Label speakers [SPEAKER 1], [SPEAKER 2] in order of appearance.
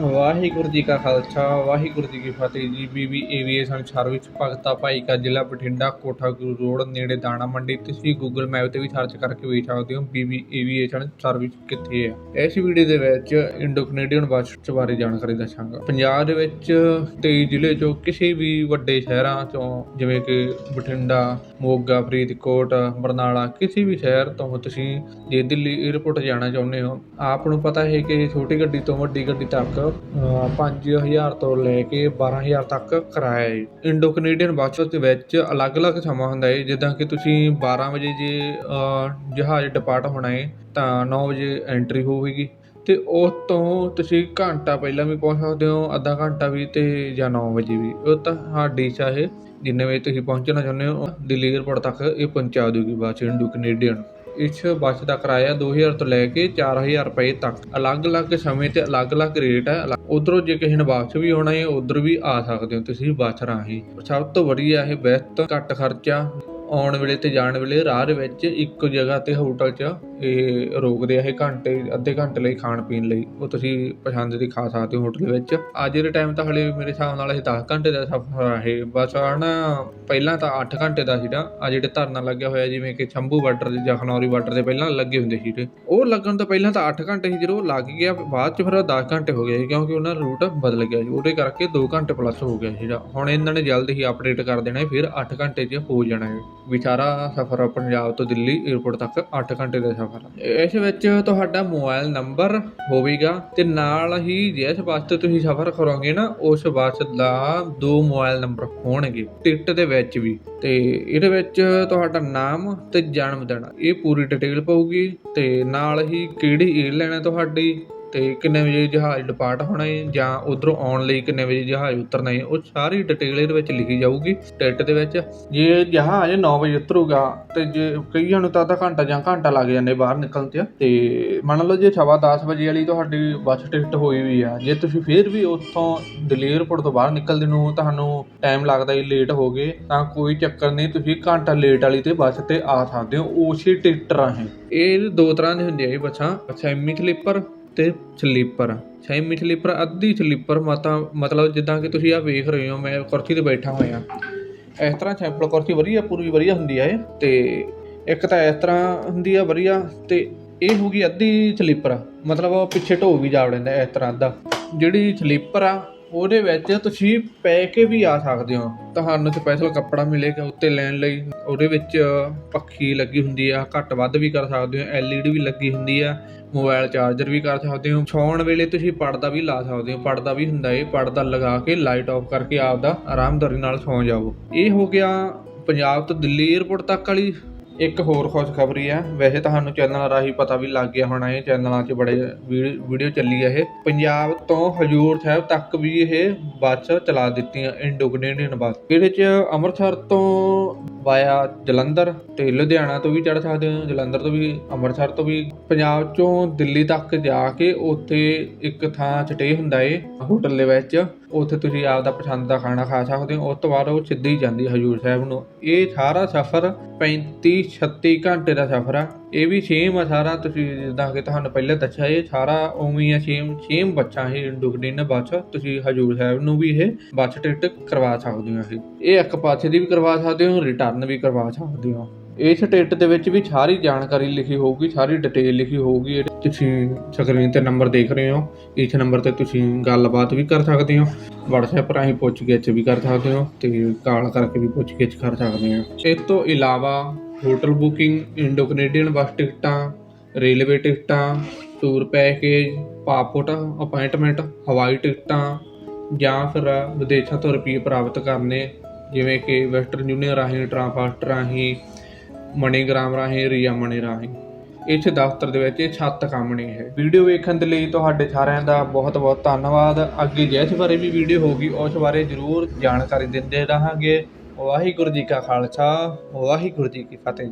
[SPEAKER 1] ਵਾਹਿਗੁਰੂ ਜੀ ਕਾ ਖਾਲਸਾ, ਵਾਹਿਗੁਰੂ ਜੀ ਕੀ ਫਤਿਹ ਜੀ। ਬੀਬੀ aviation service Bhagta Bhai ਕਾ ਜ਼ਿਲ੍ਹਾ ਬਠਿੰਡਾ ਕੋਠਾ ਗੁਰੂ ਰੋਡ, ਨੇੜੇ ਦਾਣਾ ਮੰਡੀ ਤੁਸੀਂ ਗੂਗਲ ਮੈਪ ਤੇ ਵੀ ਸਰਚ ਕਰਕੇ ਵੇਖ ਸਕਦੇ ਹੋ ਬੀਬੀ ਏਵੀਏਸ਼ਨ ਸਰਵਿਸ ਕਿੱਥੇ ਹੈ ਇਸ ਵੀਡੀਓ ਦੇ ਵਿੱਚ ਇੰਡੋ ਕੈਨੇਡੀਅਨ ਬੱਸ ਬਾਰੇ ਜਾਣਕਾਰੀ ਦੱਸਾਂਗਾ। ਪੰਜਾਬ ਦੇ ਵਿੱਚ 23 ਜ਼ਿਲ੍ਹੇ ਚੋਂ ਕਿਸੇ ਵੀ ਵੱਡੇ ਸ਼ਹਿਰਾਂ ਚੋਂ ਜਿਵੇਂ ਕਿ ਬਠਿੰਡਾ, ਮੋਗਾ, ਫਰੀਦਕੋਟ, ਬਰਨਾਲਾ, ਕਿਸੇ ਵੀ ਸ਼ਹਿਰ ਤੋਂ ਤੁਸੀਂ ਜੇ ਦਿੱਲੀ 에ਅਰਪੋਰਟ ਜਾਣਾ ਚਾਹੁੰਦੇ ਹੋ, ਆਪ ਨੂੰ ਪਤਾ ਹੈ ਕਿ ਛੋਟੀ ਗੱਡੀ ਤੋਂ ਵੱਡੀ ਗੱਡੀ ਤੱਕ 5000 ਤੋਂ ਲੈ ਕੇ 12000 ਤੱਕ ਕਿਰਾਇਆ ਹੈ। ਇੰਡੋ ਕੈਨੇਡੀਅਨ ਬੱਸ ਦੇ ਵਿੱਚ ਅਲੱਗ-ਅਲੱਗ ਸਮਾਂ ਹੁੰਦਾ ਹੈ। ਜਿੱਦਾਂ ਕਿ ਤੁਸੀਂ 12 ਵਜੇ ਜੇ ਜਹਾਜ਼ ਡਿਪਾਰਟ ਹੋਣਾ ਹੈ, ਤਾਂ 9 ਵਜੇ ਐਂਟਰੀ ਹੋਵੇਗੀ। ਤੇ ਉਸ ਤੋਂ ਤੁਸੀਂ ਘੰਟਾ ਪਹਿਲਾਂ ਵੀ ਪਹੁੰਚ ਸਕਦੇ ਹੋ, ਅੱਧਾ ਘੰਟਾ ਵੀ ਤੇ ਜਾਂ 9 ਵਜੇ ਵੀ। ਉਹ ਤਾਂ ਸਾਡੀ ਚਾਹੇ ਜਿੰਨੇ ਵਜੇ ਤੁਸੀਂ ਪਹੁੰਚਣਾ ਚਾਹੁੰਦੇ ਹੋ, ਦਿੱਲੀ 에ਅਰਪੋਰਟ ਤੱਕ ਇਹ ਪਹੁੰਚਾ ਦੂਗੀ ਬੱਸ ਇੰਡੋ ਕੈਨੇਡੀਅਨ ਇਸ ਬੱਸ ਦਾ ਕਿਰਾਇਆ 2000 ਤੋਂ ਲੈ ਕੇ 4000 ਰੁਪਏ ਤੱਕ। ਅਲੱਗ-ਅਲੱਗ ਸਮੇਂ ਤੇ ਅਲੱਗ-ਅਲੱਗ ਰੇਟ ਹੈ। ਉਧਰੋਂ ਜੇ ਕਿਸੇ ਨੇ ਵਾਪਸ ਵੀ ਆਉਣਾ ਹੈ, ਉਧਰ ਵੀ ਆ ਸਕਦੇ ਹੋ ਤੁਸੀਂ ਬੱਸ ਰਾਹੀਂ। ਸਭ ਤੋਂ ਵਧੀਆ ਇਹ ਬੈਸਟ ਘੱਟ ਖਰਚਾ। ਆਉਣ ਵੇਲੇ ਤੇ ਜਾਣ ਵੇਲੇ ਰਾਹ ਦੇ ਵਿੱਚ ਇੱਕ ਜਗ੍ਹਾ ਤੇ ਹੋਟਲ 'ਚ ਇਹ ਰੋਕਦੇ ਆ ਇਹ ਘੰਟੇ, ਅੱਧੇ ਘੰਟੇ ਲਈ ਖਾਣ ਪੀਣ ਲਈ। ਉਹ ਤੁਸੀਂ ਪਸੰਦ ਦੀ ਖਾ ਸਕਦੇ ਹੋ ਹੋਟਲ ਵਿੱਚ। ਅੱਜ ਦੇ ਟਾਈਮ ਤਾਂ ਹਲੇ ਮੇਰੇ ਹਿਸਾਬ ਨਾਲ ਇਹ 10 ਘੰਟੇ ਦਾ ਸਫ਼ਰ ਆ ਇਹ। ਬਸ ਆ ਨਾ, ਪਹਿਲਾਂ ਤਾਂ 8 ਘੰਟੇ ਦਾ ਸੀਗਾ। ਆ ਜਿਹੜੇ ਧਰਨਾ ਲੱਗਿਆ ਹੋਇਆ, ਜਿਵੇਂ ਕਿ ਸ਼ੰਭੂ ਬਾਰਡਰ ਜਾਂ ਖਨੌਰੀ ਬਾਰਡਰ ਦੇ ਪਹਿਲਾਂ ਲੱਗੇ ਹੁੰਦੇ ਸੀ ਉਹ ਲੱਗਣ ਤੋਂ ਪਹਿਲਾਂ ਤਾਂ 8 ਘੰਟੇ ਸੀ, ਜਦੋਂ ਲੱਗ ਗਿਆ, ਬਾਅਦ ਚ ਫਿਰ 10 ਘੰਟੇ ਹੋ ਗਏ ਸੀ, ਕਿਉਂਕਿ ਉਹਨਾਂ ਦਾ ਰੂਟ ਬਦਲ ਗਿਆ ਸੀ। ਉਹਦੇ ਕਰਕੇ 2 ਘੰਟੇ ਪਲੱਸ ਹੋ ਗਿਆ ਸੀਗਾ। ਹੁਣ ਇਹਨਾਂ ਨੇ ਜਲਦ ਹੀ ਅਪਡੇਟ ਕਰ ਦੇਣਾ ਹੈ ਫਿਰ 8 ਘੰਟੇ 'ਚ ਹੋ ਜਾਣਾ ਹੈ। ਵਿਚਾਰਾ ਸਾਰਾ ਸਫ਼ਰ ਪੰਜਾਬ ਤੋਂ ਦਿੱਲੀ 에ਅਰਪੋਰਟ ਤੱਕ 8 ਘੰਟੇ ਦਾ ਸਫ਼ਰ ਇਸ ਵਿੱਚ ਤੁਹਾਡਾ ਮੋਬਾਈਲ ਨੰਬਰ ਹੋਵੇਗਾ ਤੇ ਨਾਲ ਹੀ ਜਿਸ ਬੱਸ ਤੇ ਤੁਸੀਂ ਸਫ਼ਰ ਕਰੋਗੇ ਨਾ, ਉਸ ਬੱਸ ਦਾ ਦੋ ਮੋਬਾਈਲ ਨੰਬਰ ਹੋਣਗੇ ਟਿਕਟ ਦੇ ਵਿੱਚ ਵੀ। ਤੇ ਇਹਦੇ ਵਿੱਚ ਤੁਹਾਡਾ ਨਾਮ ਤੇ ਜਨਮ ਦਿਨ, ਇਹ ਪੂਰੀ ਡਿਟੇਲ ਪਊਗੀ ਤੇ ਨਾਲ ਹੀ ਕਿਹੜੀ ਏਅਰਲਾਈਨ ਹੈ ਤੁਹਾਡੀ? ਅਤੇ ਕਿੰਨੇ ਵਜੇ ਜਹਾਜ਼ ਡਿਪਾਰਟ ਹੋਣਾ ਹੈ ਜਾਂ ਉੱਧਰੋਂ ਆਉਣ ਲਈ ਕਿੰਨੇ ਵਜੇ ਜਹਾਜ਼ ਉਤਰਨਾ ਹੈ ਉਹ ਸਾਰੀ ਡਿਟੇਲ ਇਹਦੇ ਵਿੱਚ ਲਿਖੀ ਜਾਊਗੀ ਟਿਕਟ ਦੇ ਵਿੱਚ। ਜੇ ਜਹਾਜ਼ 9 ਵਜੇ ਉਤਰੂਗਾ ਤੇ ਜੇ ਕਈਆਂ ਨੂੰ ਤਾਂ ਅੱਧਾ ਘੰਟਾ ਜਾਂ ਘੰਟਾ ਲੱਗ ਜਾਂਦੇ ਬਾਹਰ ਨਿਕਲਣ ਤੇ ਤੇ ਮੰਨ ਲਓ ਜੇ ਸਵਾ 10 ਵਜੇ ਵਾਲੀ ਤੁਹਾਡੀ ਬੱਸ ਟਿਕਟ ਹੋਈ ਵੀ ਆ, ਜੇ ਤੁਸੀਂ ਫੇਰ ਵੀ ਉੱਥੋਂ ਦਿੱਲੀ 에ਅਰਪੋਰਟ ਤੋਂ ਬਾਹਰ ਨਿਕਲਦੇ ਨੂੰ ਤੁਹਾਨੂੰ ਟਾਈਮ ਲੱਗਦਾ ਹੈ ਲੇਟ ਹੋ ਗਏ, ਤਾਂ ਕੋਈ ਚੱਕਰ ਨਹੀਂ, ਤੁਸੀਂ ਘੰਟਾ ਲੇਟ ਵਾਲੀ ਤੇ ਬੱਸ ਤੇ ਆ ਸਕਦੇ ਹੋ, ਉਸੇ ਟਿਕਟ ਰਾਹੀਂ। ਇਹ ਦੋ ਤਰ੍ਹਾਂ ਦੇ ਹੁੰਦੇ ਆ ਇਹ ਬੱਸਾਂ ਸੈਮੀ ਸਲੀਪਰ ਤੇ ਸਲੀਪਰ ਸੈਮੀ ਸਲੀਪਰ, ਅੱਧੀ ਸਲੀਪਰ, ਮਤਾ, ਮਤਲਬ ਜਿੱਦਾਂ ਕਿ ਤੁਸੀਂ ਆ ਵੇਖ ਰਹੇ ਹੋ, ਮੈਂ ਕੁਰਸੀ ਤੇ ਬੈਠਾ ਹੋਇਆ। ਇਸ ਤਰ੍ਹਾਂ ਸੈਂਪਲ ਕੁਰਸੀ ਵਧੀਆ, ਪੂਰੀ ਵਧੀਆ ਹੁੰਦੀ ਆ ਇਹ, ਤੇ ਇੱਕ ਤਾਂ ਇਸ ਤਰ੍ਹਾਂ ਹੁੰਦੀ ਆ ਵਧੀਆ, ਤੇ ਇਹ ਹੋ ਗਈ ਅੱਧੀ ਸਲੀਪਰ, ਮਤਲਬ ਉਹ ਪਿੱਛੇ ਢੋ ਵੀ ਜਾ ਵੜਦਾ ਇਸ ਤਰ੍ਹਾਂ ਅੱਧਾ। ਜਿਹੜੀ ਸਲੀਪਰ ਆ ਉਹਦੇ ਵਿੱਚ ਤੁਸੀਂ ਪੈ ਕੇ ਵੀ ਆ ਸਕਦੇ ਹੋ। ਤੁਹਾਨੂੰ ਸਪੈਸ਼ਲ ਕੱਪੜਾ ਮਿਲੇਗਾ ਉੱਤੇ ਲੈਣ ਲਈ। ਉਹਦੇ ਵਿੱਚ ਪੱਖੀ ਲੱਗੀ ਹੁੰਦੀ ਆ, ਘੱਟ ਵੱਧ ਵੀ ਕਰ ਸਕਦੇ ਹੋ। ਐਲਈਡੀ ਵੀ ਲੱਗੀ ਹੁੰਦੀ ਆ ਮੋਬਾਈਲ ਚਾਰਜਰ ਵੀ ਕਰ ਸਕਦੇ ਹੋ। ਸੌਣ ਵੇਲੇ ਤੁਸੀਂ ਪਰਦਾ ਵੀ ਲਾ ਸਕਦੇ ਹੋ। ਪਰਦਾ ਵੀ ਹੁੰਦਾ ਏ, ਪਰਦਾ ਲਗਾ ਕੇ ਲਾਈਟ ਆਫ ਕਰਕੇ ਆਪਦਾ ਆਰਾਮਦਾਰੀ ਨਾਲ ਸੌਂ ਜਾਓ ਇਹ ਹੋ ਗਿਆ ਪੰਜਾਬ ਤੋਂ ਦਿੱਲੀ 에ਅਰਪੋਰਟ ਤੱਕ ਵਾਲੀ ਇੱਕ ਹੋਰ ਖੁਸ਼ਖਬਰੀ ਹੈ। ਵੈਸੇ ਤੁਹਾਨੂੰ ਚੈਨਲਾਂ ਰਾਹੀਂ ਪਤਾ ਵੀ ਲੱਗ ਗਿਆ ਹੋਣਾ, ਇਹ ਚੈਨਲਾਂ 'ਚ ਬੜੇ ਵੀਡੀਓ ਚੱਲੀ ਹੈ ਇਹ। ਪੰਜਾਬ ਤੋਂ ਹਜੂਰ ਸਾਹਿਬ ਤੱਕ ਵੀ ਇਹ ਬੱਸ ਚਲਾ ਦਿੱਤੀਆਂ ਇੰਡੋ ਕੈਨੇਡੀਅਨ ਬੱਸ। ਇਹਦੇ 'ਚ ਅੰਮ੍ਰਿਤਸਰ ਤੋਂ ਵਾਇਆ ਜਲੰਧਰ ਤੇ ਲੁਧਿਆਣਾ ਤੋਂ ਵੀ ਚੜ ਸਕਦੇ ਹੋ, ਜਲੰਧਰ ਤੋਂ ਵੀ, ਅੰਮ੍ਰਿਤਸਰ ਤੋਂ ਵੀ। ਪੰਜਾਬ ਚੋਂ ਦਿੱਲੀ ਤੱਕ ਜਾ ਕੇ ਉੱਥੇ ਇੱਕ ਥਾਂ ਸਟੇ ਹੁੰਦਾ ਏ, ਹੋਟਲ ਦੇ ਵਿੱਚ। ਉੱਥੇ ਤੁਸੀਂ ਆਪਦਾ ਪਸੰਦ ਦਾ ਖਾਣਾ ਖਾ ਸਕਦੇ ਹੋ। ਉਸ ਤੋਂ ਬਾਅਦ ਉਹ ਸਿੱਧੀ ਜਾਂਦੀ ਹਜੂਰ ਸਾਹਿਬ ਨੂੰ। ਇਹ ਸਾਰਾ ਸਫ਼ਰ 35 36 ਘੰਟੇ ਦਾ ਸਫ਼ਰ ਆ। ਇਹ ਵੀ ਸੇਮ ਆ ਸਾਰਾ। ਤੁਸੀਂ ਜਿੱਦਾਂ ਕਿ ਤੁਹਾਨੂੰ ਪਹਿਲਾਂ ਦੱਸਿਆ, ਇਹ ਸਾਰਾ ਉਵੇਂ ਆ ਸੇਮ ਸੇਮ ਬੱਚਾ ਇਹ ਇੰਡੋਗਡੀਨ ਬੱਸ। ਤੁਸੀਂ ਹਜੂਰ ਸਾਹਿਬ ਨੂੰ ਵੀ ਇਹ ਬੱਸ ਟਿਕਟ ਕਰਵਾ ਸਕਦੇ ਹੋ। ਇਹ ਇਹ ਇੱਕ ਪਾਸੇ ਦੀ ਵੀ ਕਰਵਾ ਸਕਦੇ ਹੋ ਰਿਟਰਨ ਵੀ ਕਰਵਾ ਸਕਦੇ ਹੋ। ਇਸ ਟਿਕਟ ਦੇ ਵਿੱਚ ਵੀ ਸਾਰੀ ਜਾਣਕਾਰੀ ਲਿਖੀ ਹੋਊਗੀ, ਸਾਰੀ ਡਿਟੇਲ ਲਿਖੀ ਹੋਊਗੀ ਤੁਸੀਂ ਸਕਰੀਨ ਤੇ ਨੰਬਰ ਦੇਖ ਰਹੇ ਹੋ। ਇਸ ਨੰਬਰ ਤੇ ਤੁਸੀਂ ਗੱਲਬਾਤ ਵੀ ਕਰ ਸਕਦੇ ਹੋ, WhatsApp ਰਾਹੀਂ ਪੁੱਛਗਿੱਛ ਵੀ ਕਰ ਸਕਦੇ ਹੋ ਤੇ ਕਾਲ ਕਰਕੇ ਵੀ ਪੁੱਛਗਿੱਛ ਕਰ ਸਕਦੇ ਹੋ। ਇਸ ਤੋਂ ਇਲਾਵਾ hotel booking Indo Canadian bus ਟਿਕਟਾਂ ਰੇਲਵੇ ਟਿਕਟਾਂ ਟੂਰ ਪੈਕੇਜ ਪਾਸਪੋਰਟ ਅਪਾਇੰਟਮੈਂਟ ਹਵਾਈ ਟਿਕਟਾਂ ਜਾਂ ਫਿਰ ਵਿਦੇਸ਼ਾਂ ਤੋਂ ਰੁਪਏ ਪ੍ਰਾਪਤ ਕਰਨੇ, ਜਿਵੇਂ ਕਿ ਵੈਸਟਰਨ ਯੂਨੀਅਨ ਰਾਹੀਂ ਟ੍ਰਾਂਸਫਾਸਟ ਰਾਹੀਂ ਮਨੀਗ੍ਰਾਮ ਰਾਹੀਂ, ਰੀਆ ਮਣੀ ਰਾਹੀਂ। ਇਸ ਦਫ਼ਤਰ ਦੇ ਵਿੱਚ ਇਹ ਛੱਤ ਕੰਮ ਨਹੀਂ ਹੈ। ਵੀਡੀਓ ਵੇਖਣ ਦੇ ਲਈ ਤੁਹਾਡੇ ਸਾਰਿਆਂ ਦਾ ਬਹੁਤ ਬਹੁਤ ਧੰਨਵਾਦ। ਅੱਗੇ ਜਿਸ ਬਾਰੇ ਵੀ ਵੀਡੀਓ ਹੋਗੀ ਉਸ ਬਾਰੇ ਜ਼ਰੂਰ ਜਾਣਕਾਰੀ ਦਿੰਦੇ ਰਹਾਂਗੇ। ਵਾਹਿਗੁਰੂ ਜੀ ਕਾ ਖਾਲਸਾ, ਵਾਹਿਗੁਰੂ ਜੀ ਕੀ ਫਤਿਹ